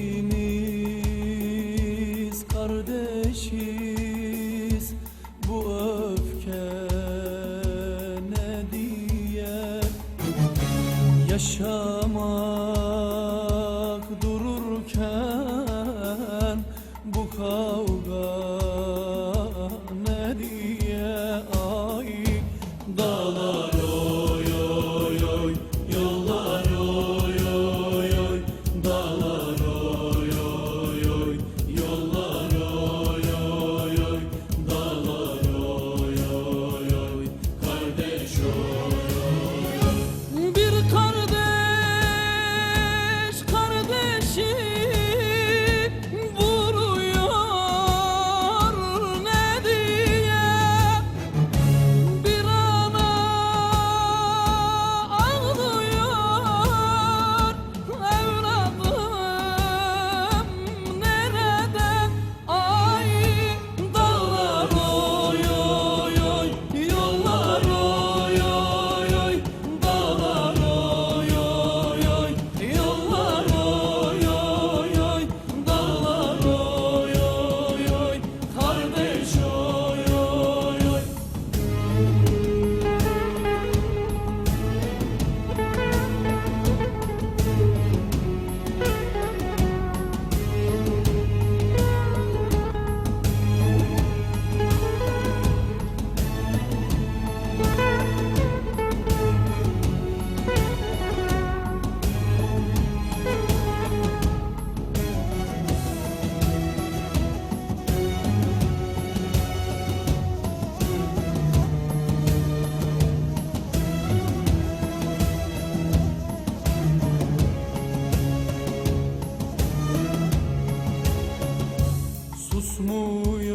Hepimiz kardeşiz. Bu öfke ne diye? Yaşamak dururken bu kavga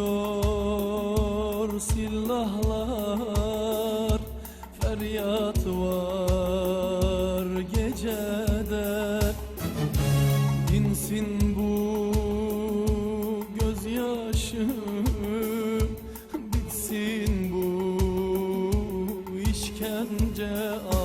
Geliyor silahlar Feryat var gecede Dinsin bu gözyaşı Bitsin bu işkence ah.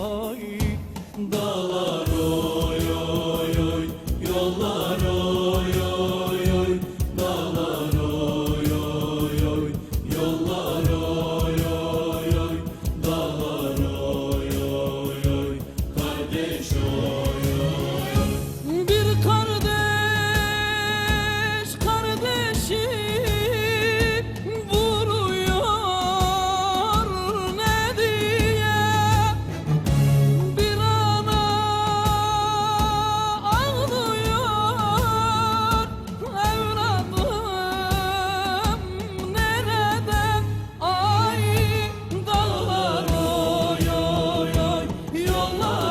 Allah.